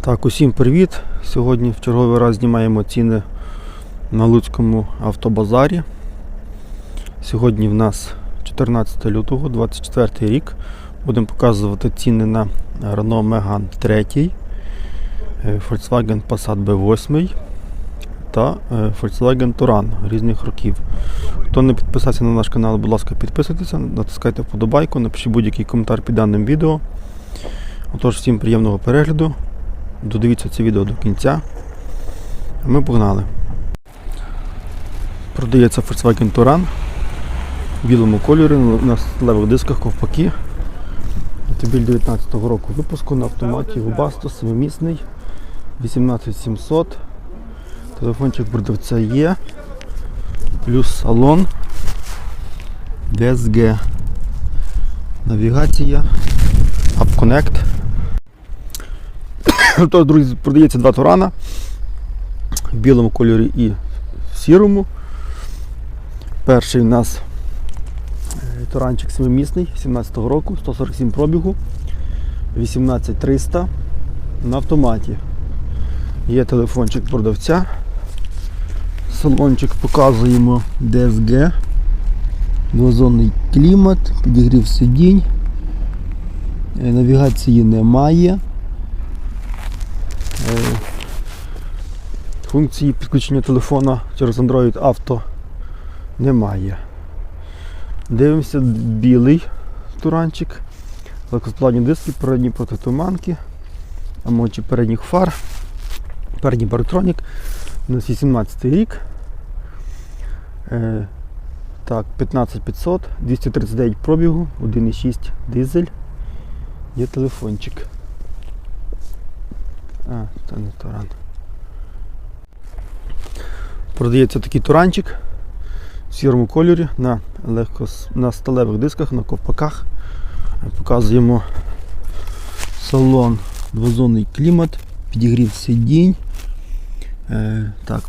Так, усім привіт! Сьогодні в черговий раз знімаємо ціни на Луцькому автобазарі. Сьогодні в нас 14 лютого, 24 рік. Будемо показувати ціни на Renault Megane 3, е, Volkswagen Passat B8 та е, Volkswagen Touran різних років. Хто не підписався на наш канал, будь ласка, підписуйтеся, натискайте вподобайку, напишіть будь-який коментар під даним відео. Отож, всім приємного перегляду. Додивіться це відео до кінця. А ми погнали. Продається Volkswagen Touran в білому кольорі на сталевих дисках ковпаки. Автомобіль 19 року випуску на автоматі Webasto 7-місний 18700. Телефончик продавця є. Плюс салон. DSG. Навігація. AppConnect. Тож, друзі, продається два турана в білому кольорі і в сірому. Перший у нас е, туранчик 7-місний 17-го року, 147 пробігу, 18300 на автоматі. Є телефончик продавця. Салончик показуємо DSG, двозонний клімат, підігрів сидінь, Е, навігації немає. Е, Функції підключення телефона через Android Auto немає. Дивимося білий туранчик, легкосплавні диски, передні протитуманки, амочі передніх фар, передній парктронік. У нас 18 рік. Е, так, 15500, 239 пробігу, 1,6 дизель. Є телефончик. А, це не туран. Продається такий туранчик в сірому кольорі на, легко, на сталевих дисках, на ковпаках. Показуємо салон, двозонний клімат, підігрів сидінь. Е, так,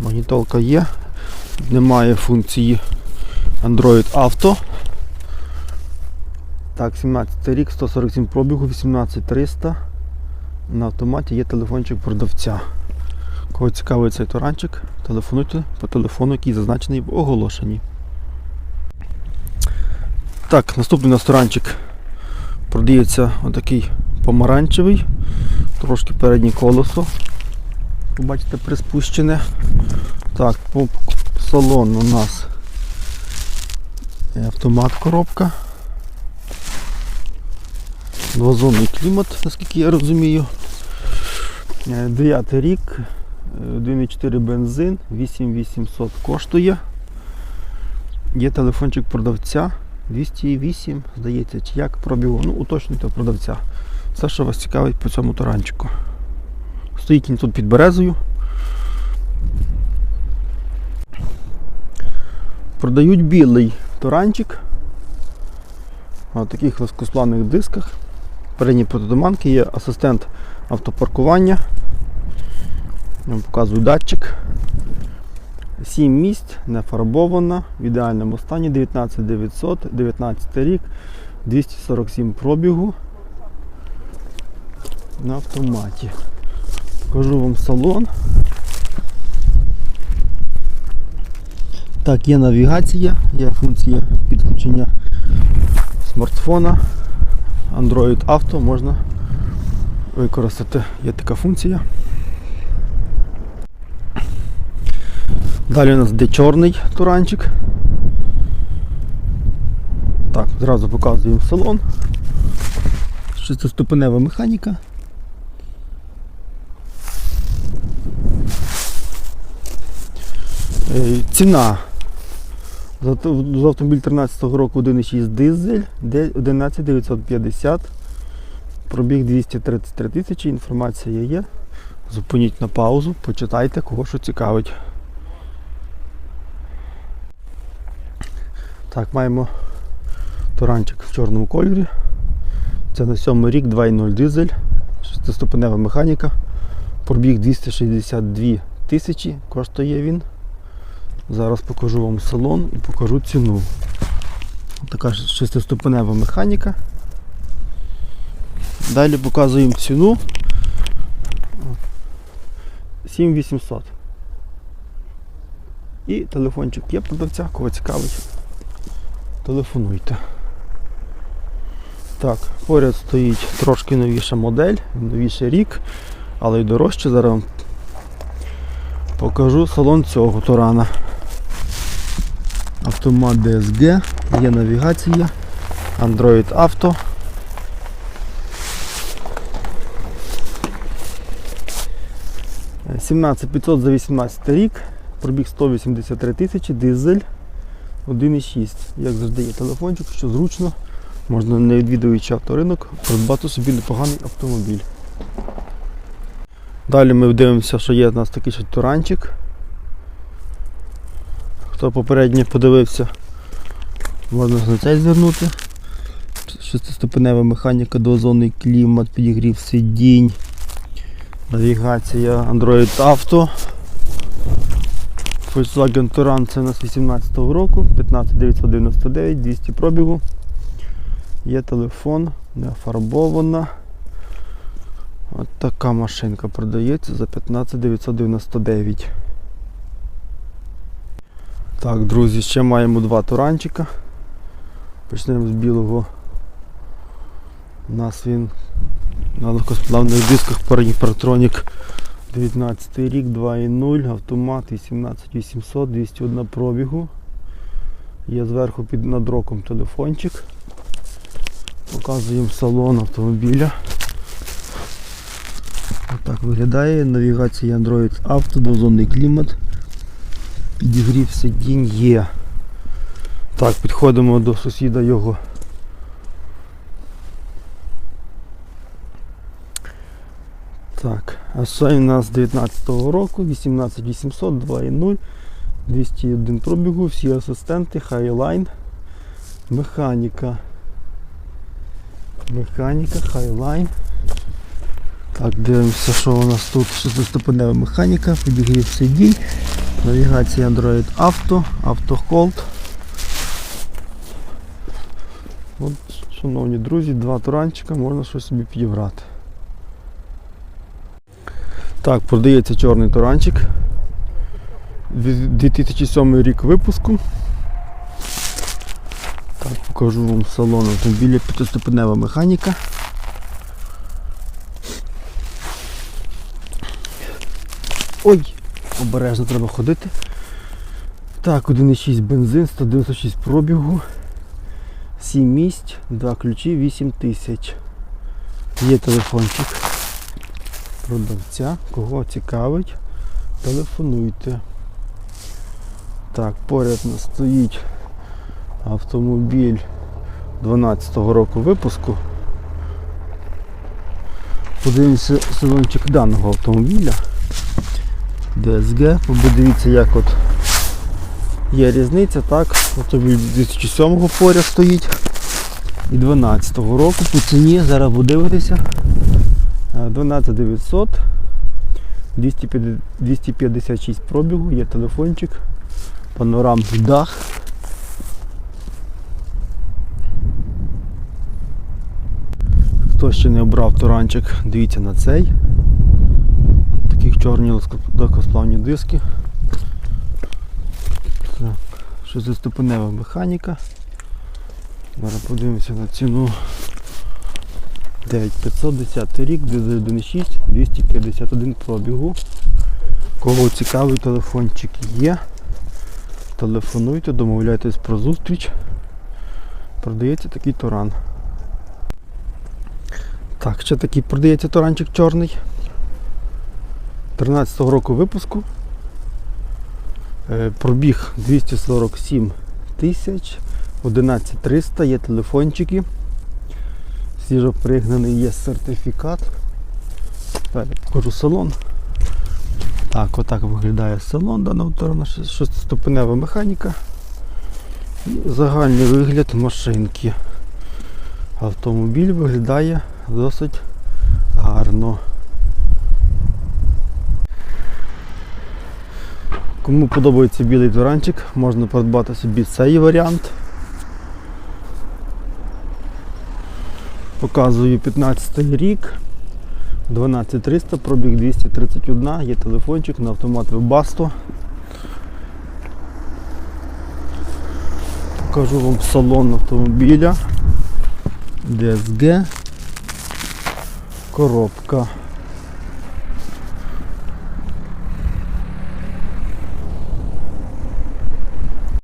магнітолка є. Немає функції Android Auto. Так, 17 рік, 147 пробігу, 18300. На автоматі є телефончик продавця. Кого цікавий цей туранчик, телефонуйте по телефону, який зазначений в оголошенні. Так, наступний у нас туранчик продається отакий помаранчевий, трошки переднє колесо. Ви бачите, приспущене. Так, по салону у нас автомат коробка. Двозонний клімат, наскільки я розумію. 9 рік, 1,4 бензин, 8800 коштує. Є телефончик продавця 208, здається, чи як пробігу. Ну, уточнюйте продавця. Все, що вас цікавить по цьому таранчику. Стоїть він тут під березою. Продають білий туранчик на таких легкосплавних дисках. Передні протитуманки є асистент автопаркування. Я вам показую датчик. 7 місць, не фарбована, в ідеальному стані 19900, 19 рік, 247 пробігу на автоматі. Покажу вам салон. Так, є навігація, є функція підключення смартфона. Android Auto можна використати. Є така функція. Далі у нас де чорний туранчик. Так, зразу показуємо салон. Шестиступенева механіка. Е, Ціна за автомобіль 13 року 1,6 дизель, 11950, пробіг 233 тисячі, інформація є. Зупиніть на паузу, почитайте, кого що цікавить. Так, маємо туранчик в чорному кольорі. Це на 7 рік 2.0 дизель, 6-ступенева механіка. Пробіг 262 тисячі, коштує він. Зараз покажу вам салон і покажу ціну. Така шестиступенева механіка. Далі показуємо ціну. 7800. І телефончик є продавця, кого цікавить. Телефонуйте. Так, поряд стоїть трошки новіша модель, новіший рік, але й дорожче. Зараз покажу салон цього Турана. Автомат DSG, є навігація, Android Auto. Е, 17500 за 18 рік, пробіг 183 тисячі, дизель 1,6. Як завжди є телефончик, що зручно, можна не відвідуючи авторинок, придбати собі непоганий автомобіль. Далі ми дивимося, що є у нас такий ще туранчик. Хто попередньо подивився, можна на цей звернути. Шестиступенева механіка, дозонний клімат, підігрів сидінь, навігація Android Auto. Volkswagen Touran це у нас 18-го року, 15999, 200 пробігу. Є телефон, не фарбована. От така машинка продається за 15999. Так, друзі, ще маємо два туранчика. Почнемо з білого. У нас він на легкосплавних дисках Партрonic 19 рік, 2.0, автомат 18800, 201 пробігу. Є зверху під надроком телефончик. Показуємо салон автомобіля. Отак виглядає. Навігація Android Auto, дозонний клімат. Підігрів сидінь є. Так, підходимо до сусіда його. Так, а це у нас 19-го року, 18800, 2.0, 201 пробігу, всі асистенти, Highline, механіка. Механіка, Highline. Так, дивимося, що у нас тут шестиступенева механіка, підігрів сидінь, навігація Android Auto, AutoHold. От, шановні друзі, два туранчика, можна щось собі підібрати. Так, продається чорний туранчик. 2007 рік випуску. Так, покажу вам салон автомобіля, п'ятиступенева механіка. Ой, обережно треба ходити. Так, 1,6 бензин, 196 пробігу, 7 місць, 2 ключі, 8 тисяч. Є телефончик продавця. Кого цікавить, телефонуйте. Так, поряд нас стоїть автомобіль 12-го року випуску. Подивимося салончик даного автомобіля. DSG. Подивіться, як от є різниця, так. Автомобіль 2007 поряд стоїть і 12-го року по ціні, зараз подивитися. 12900, 250 256 пробігу, є телефончик, панорамний дах. Хто ще не обрав туранчик, дивіться на цей. Чорні легкосплавні диски. Шестиступенева механіка. Зараз подивимося на ціну. 9510 рік, дизель 1.6, 251 пробігу. Кого цікавий телефончик є. Телефонуйте, домовляйтесь про зустріч. Продається такий туран. Так, ще такий продається туранчик чорний. 13-го року випуску. Е, Пробіг 247 тисяч, 11300, є телефончики. Свіжо пригнаний є сертифікат. Далі покажу салон. Так, отак виглядає салон даного торона, шестиступенева механіка. І загальний вигляд машинки. Автомобіль виглядає досить гарно. Кому подобається білий туранчик, можна придбати собі цей варіант. Показую 15 рік. 12300, пробіг 231, є телефончик на автомат Webasto. Покажу вам салон автомобіля. DSG. Коробка